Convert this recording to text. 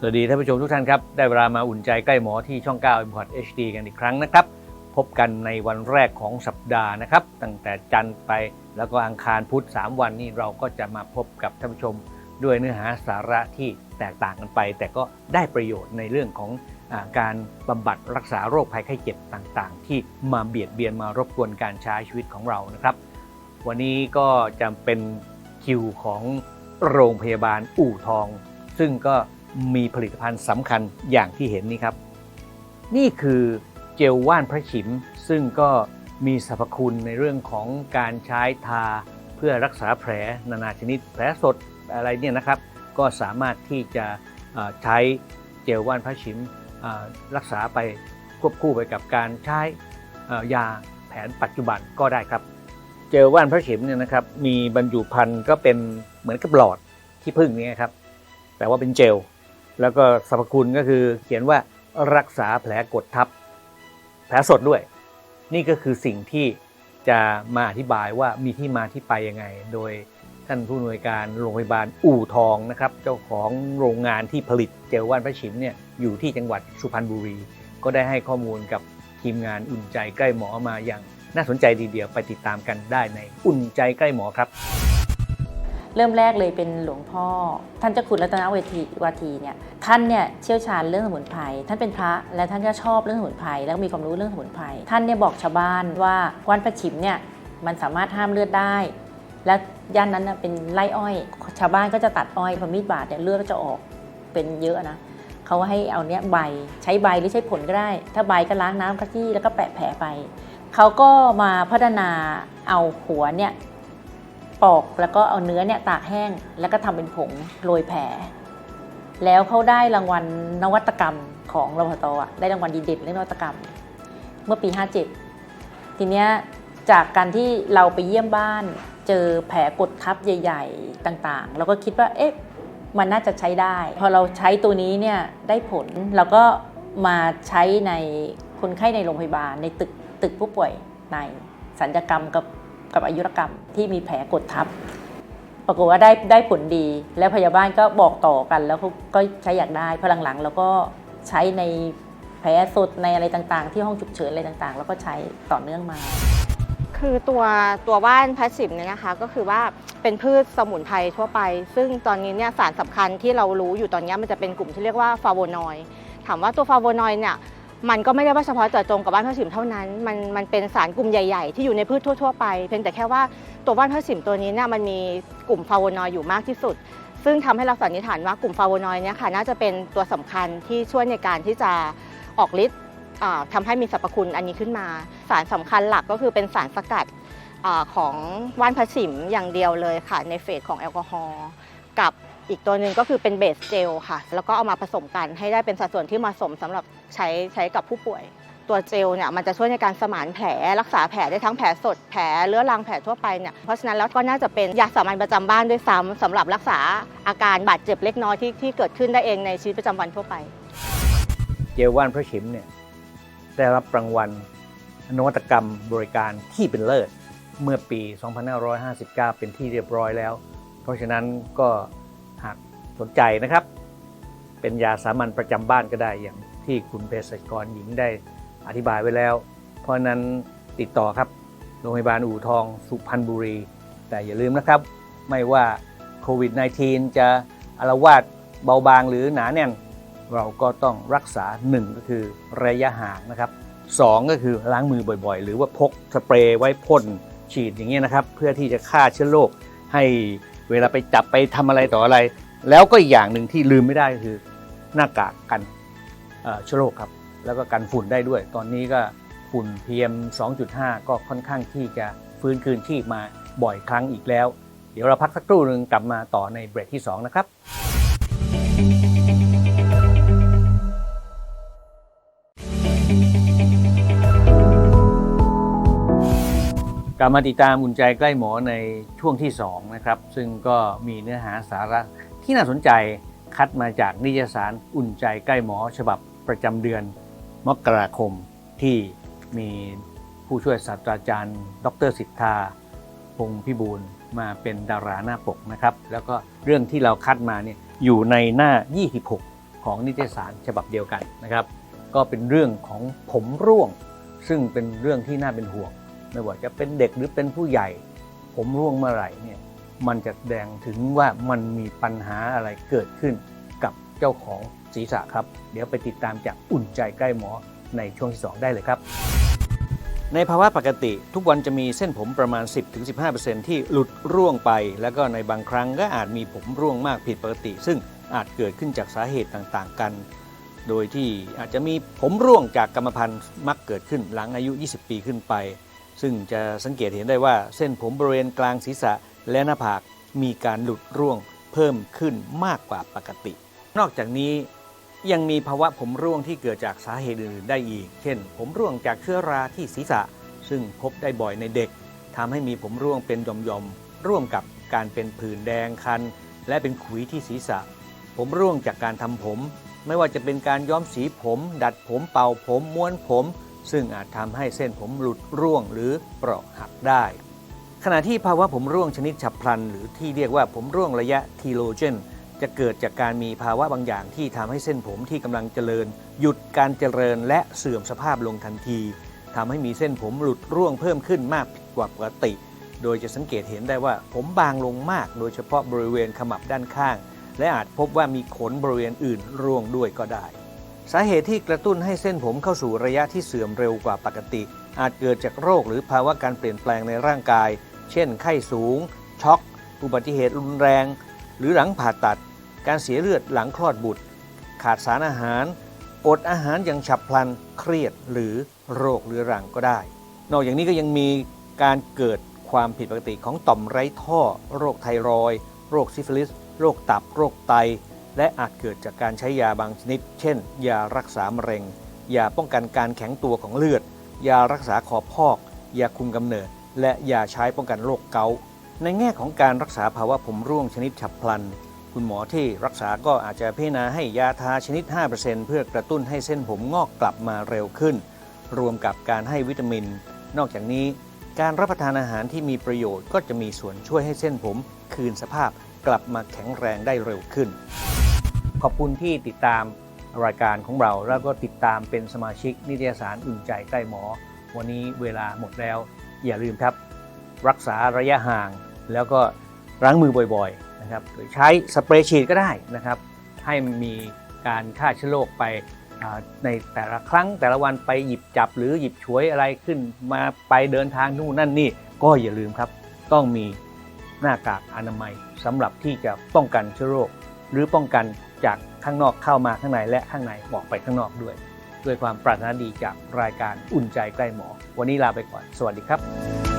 สวัสดีท่านผู้ชมทุกท่านครับ ได้เวลามาอุ่นใจใกล้หมอที่ช่อง 9 i m p o r t HD กันอีกครั้งนะครับ พบกันในวันแรกของสัปดาห์นะครับ ตั้งแต่จันทร์ไปแล้วก็อังคารพุธ 3 วันนี้เราก็จะมาพบกับท่านผู้ชม ด้วยเนื้อหาสาระที่แตกต่างกันไป แต่ก็ได้ประโยชน์ในเรื่องของอการบำบัดรักษาโรคภัยไข้เจ็บต่างๆ ที่มาเบียดเบียนมารบกวนการใช้ชีวิตของเรานะครับ วันนี้ก็จะเป็นคิวของโรงพยาบาลอู่ทอง ซึ่งก็ มีผลิตภัณฑ์สำคัญอย่างที่เห็นนี่ครับ นี่คือเจลว่านพระฉิม ซึ่งก็มีสรรพคุณในเรื่องของการใช้ทาเพื่อรักษาแผลนานาชนิดแผลสดอะไรเนี่ยนะครับ ก็สามารถที่จะใช้เจลว่านพระฉิมรักษาไปควบคู่ไปกับการใช้ยาแผนปัจจุบันก็ได้ครับ เจลว่านพระฉิมเนี่ยนะครับมีบรรจุภัณฑ์ก็เป็นเหมือนกับหลอดที่พึ่งนี่ครับ แต่ว่าเป็นเจล แล้วก็สรรพคุณก็คือเขียนว่ารักษาแผลกดทับ แผลสดด้วย นี่ก็คือสิ่งที่จะมาอธิบายว่ามีที่มาที่ไปยังไง โดยท่านผู้อำนวยการโรงพยาบาลอู่ทองนะครับ เจ้าของโรงงานที่ผลิตเจลว่านพระฉิมเนี่ยอยู่ที่จังหวัดสุพรรณบุรี ก็ได้ให้ข้อมูลกับทีมงานอุ่นใจใกล้หมอมาอย่างน่าสนใจดีเดียวไปติดตามกันได้ในอุ่นใจใกล้หมอครับ เริ่มแรกเลยเป็นหลวงพ่อ ท่านเจ้าคุณรัตนเวทีวาทีเนี่ยท่านเนี่ยเชี่ยวชาญเรื่องสมุนไพรท่านเป็นพระและท่านก็ชอบเรื่องสมุนไพรแล้วมีความรู้เรื่องสมุนไพรท่านเนี่ยบอกชาวบ้านว่าว่านประฉิมเนี่ยมันสามารถห้ามเลือดได้ และย่านนั้นเป็นไร่อ้อย ชาวบ้านก็จะตัดอ้อยพอมีดบาดเนี่ยเลือดก็จะออกเป็นเยอะนะเขาให้เอาเนี้ยใบใช้ใบหรือใช้ผลก็ได้ ถ้าใบก็ล้างน้ำกะทิแล้วก็แปะแผลไปเขาก็มาพัฒนาเอาหัวเนี่ย ปอกแล้วก็เอาเนื้อเนี่ยตากแห้ง แล้วก็ทำเป็นผงโรยแผล แล้วเขาได้รางวัลนวัตกรรมของรพตอะได้รางวัลดีเด่นเรื่องนวัตกรรม เมื่อปี 57 ทีเนี้ยจากการที่เราไปเยี่ยมบ้านเจอแผลกดทับใหญ่ ๆ ต่างๆ เราก็คิดว่าเอ๊ะมันน่าจะใช้ได้ พอเราใช้ตัวนี้เนี่ยได้ผลเราก็มาใช้ในคนไข้ในโรงพยาบาลในตึกตึกผู้ป่วยในสัญญกรรมกับ กับอายุรกรรมที่มีแผลกดทับ ปรากฏว่าได้ได้ผลดี แล้วพยาบาลก็บอกต่อกันแล้วก็ใช้อยากได้พอหลังๆเราก็ใช้ในแผลสดในอะไรต่างๆ ที่ห้องฉุกเฉินอะไรต่างๆ แล้วก็ใช้ต่อเนื่องมา คือตัวตัวว่านพาสซิมเนี่ยนะคะ ก็คือว่าเป็นพืชสมุนไพรทั่วไป ซึ่งตอนนี้เนี่ยสารสำคัญที่เรารู้อยู่ตอนนี้มันจะเป็นกลุ่มที่เรียกว่าฟลาโวนอยด์ถามว่าตัวฟลาโวนอยด์เนี่ย มันก็ไม่ได้ว่าเฉพาะเจาะจงกับว่านพาสซิมเท่านั้น มันมันเป็นสารกลุ่มใหญ่ๆ ที่อยู่ในพืชทั่ว ๆ ไป เพียงแต่แค่ว่าตัวว่านพาสซิมตัวนี้เนี่ยมันมีกลุ่มฟลาโวนอยด์อยู่มากที่สุด ซึ่งทำให้เราสันนิษฐานว่ากลุ่มฟลาโวนอยด์เนี่ยค่ะน่าจะเป็นตัวสำคัญที่ช่วยในการที่จะออกฤทธิ์อ่าทำให้มีสรรพคุณอันนี้ขึ้นมา สารสำคัญหลักก็คือเป็นสารสกัดอของว่านผสิมอย่างเดียวเลยค่ะในเฟสของแอลกอฮอล์กับ อีกตัวหนึ่งก็คือเป็นเบสเจลค่ะ แล้วก็เอามาผสมกันให้ได้เป็นสัดส่วนที่เหมาะสมสำหรับใช้ใช้กับผู้ป่วย ตัวเจลเนี่ยมันจะช่วยในการสมานแผล รักษาแผลได้ทั้งแผลสดแผลเรื้อรังแผลทั่วไปเนี่ยเพราะฉะนั้นแล้วก็น่าจะเป็นยาสามัญประจำบ้านด้วยซ้ำสำหรับรักษาอาการบาดเจ็บเล็กน้อยที่ที่เกิดขึ้นได้เองในชีวิตประจำวันทั่วไป เจลว่านพระฉิมเนี่ยได้รับรางวัลนวัตกรรมบริการที่เป็นเลิศเมื่อปี 2559 เป็นที่เรียบร้อยแล้ว เพราะฉะนั้นก็ หากสนใจนะครับ เป็นยาสามัญประจำบ้านก็ได้อย่างที่คุณเภสัชกรหญิงได้อธิบายไว้แล้ว เพราะนั้นติดต่อครับโรงพยาบาลอู่ทองสุพรรณบุรี แต่อย่าลืมนะครับ ไม่ว่าโควิด -19 จะอารวาสเบาบางหรือหนาแน่น เราก็ต้องรักษา 1 ก็คือระยะห่างนะครับ 2 ก็คือล้างมือบ่อยๆ หรือว่าพกสเปรย์ไว้พ่นฉีดอย่างเงี้ยนะครับ เพื่อที่จะฆ่าเชื้อโรคให้ เวลาไปจับไปทำอะไรต่ออะไร แล้วก็อีกอย่างหนึ่งที่ลืมไม่ได้คือหน้ากากกันเชื้อโรคครับ แล้วก็กันฝุ่นได้ด้วย ตอนนี้ก็ฝุ่น PM 2.5 ก็ค่อนข้างที่จะฟื้นคืนที่มาบ่อยครั้งอีกแล้ว เดี๋ยวเราพักสักครู่หนึ่งกลับมาต่อในเบรกที่ 2 นะครับ กลับมาติดตามอุ่นใจใกล้หมอในช่วงที่2นะครับซึ่งก็มีเนื้อหาสาระที่น่าสนใจคัดมาจากนิตยสารอุ่นใจใกล้หมอ ฉบับประจำเดือนมกราคมที่มีผู้ช่วยศาสตราจารย์ ดรสิทธา พงศ์พิบูลมาเป็นดาราหน้าปกนะครับ แล้วก็เรื่องที่เราคัดมาเนี่ยอยู่ในหน้า 26 ของนิตยสารฉบับเดียวกันนะครับ ก็เป็นเรื่องของผมร่วง ซึ่งเป็นเรื่องที่น่าเป็นห่วง ไม่ว่าจะเป็นเด็กหรือเป็นผู้ใหญ่ ผมร่วงเมื่อไหร่เนี่ยมันจะแสดงถึงว่ามันมีปัญหาอะไรเกิดขึ้นกับเจ้าของศีรษะครับ เดี๋ยวไปติดตามจากอุ่นใจใกล้หมอในช่วงที่ 2 ได้เลยครับ ในภาวะปกติทุกวันจะมีเส้นผมประมาณ 10-15%ที่หลุดร่วงไป แล้วก็ในบางครั้งก็อาจมีผมร่วงมากผิดปกติ ซึ่งอาจเกิดขึ้นจากสาเหตุต่างๆ กัน โดยที่อาจจะมีผมร่วงจากกรรมพันธุ์มักเกิดขึ้นหลังอายุ 20 ปีขึ้นไป ซึ่งจะสังเกตเห็นได้ว่าเส้นผมบริเวณกลางศีรษะและหน้าผากมีการหลุดร่วงเพิ่มขึ้นมากกว่าปกติ นอกจากนี้ยังมีภาวะผมร่วงที่เกิดจากสาเหตุอื่นๆได้อีก เช่น ผมร่วงจากเชื้อราที่ศีรษะ ซึ่งพบได้บ่อยในเด็กทำให้มีผมร่วงเป็นหย่อมๆร่วมกับการเป็นผื่นแดงคัน และเป็นขุยที่ศีรษะ ผมร่วงจากการทำผม ไม่ว่าจะเป็นการย้อมสีผม ดัดผมเป่าผมม้วนผม ซึ่งอาจทำให้เส้นผมหลุดร่วงหรือเปราะหักได้ ขณะที่ภาวะผมร่วงชนิดฉับพลัน หรือที่เรียกว่าผมร่วงระยะทีโลเจน จะเกิดจากการมีภาวะบางอย่างที่ทำให้เส้นผมที่กำลังเจริญ หยุดการเจริญและเสื่อมสภาพลงทันทีทำให้มีเส้นผมหลุดร่วงเพิ่มขึ้นมากกว่าปกติ โดยจะสังเกตเห็นได้ว่าผมบางลงมาก โดยเฉพาะบริเวณขมับด้านข้าง และอาจพบว่ามีขนบริเวณอื่นร่วงด้วยก็ได้ สาเหตุที่กระตุ้นให้เส้นผมเข้าสู่ระยะที่เสื่อมเร็วกว่าปกติ อาจเกิดจากโรคหรือภาวะการเปลี่ยนแปลงในร่างกาย เช่น ไข้สูง ช็อก อุบัติเหตุรุนแรง หรือหลังผ่าตัด การเสียเลือดหลังคลอดบุตร ขาดสารอาหาร อดอาหารอย่างฉับพลัน เครียดหรือโรคเรื้อรังก็ได้ นอกจากนี้ก็ยังมีการเกิดความผิดปกติของต่อมไร้ท่อ โรคไทรอยด์โรคซิฟิลิส โรคตับ โรคไต และอาจเกิดจากการใช้ยาบางชนิด เช่น ยารักษามะเร็ง ยาป้องกันการแข็งตัวของเลือด ยารักษาคอพอก ยาคุมกำเนิด และยาใช้ป้องกันโรคเกาต์ในแง่ของการรักษาภาวะผมร่วงชนิดฉับพลัน คุณหมอที่รักษาก็อาจจะพิจารณาให้ยาทาชนิด 5%เพื่อกระตุ้นให้เส้นผมงอกกลับมาเร็วขึ้น รวมกับการให้วิตามิน นอกจากนี้ การรับประทานอาหารที่มีประโยชน์ก็จะมีส่วนช่วยให้เส้นผม คืนสภาพกลับมาแข็งแรงได้เร็วขึ้น ขอบคุณที่ติดตามรายการของเรา แล้วก็ติดตามเป็นสมาชิกนิตยสารอุ่นใจใกล้หมอ วันนี้เวลาหมดแล้ว อย่าลืมครับ รักษาระยะห่าง แล้วก็ล้างมือบ่อยๆนะครับหรือใช้สเปรย์ฉีดก็ได้นะครับ ให้มีการฆ่าเชื้อโรคไปในแต่ละครั้งแต่ละวันไปหยิบจับหรือหยิบฉวยอะไรขึ้นมาไปเดินทางนู่นนั่นนี่ ก็อย่าลืมครับ ต้องมีหน้ากากอนามัยสำหรับที่จะป้องกันเชื้อโรค หรือป้องกัน จากข้างนอกเข้ามาข้างในและข้างในออกไปข้างนอกด้วย ด้วยความปรารถนาดีจากรายการอุ่นใจใกล้หมอ วันนี้ลาไปก่อน สวัสดีครับ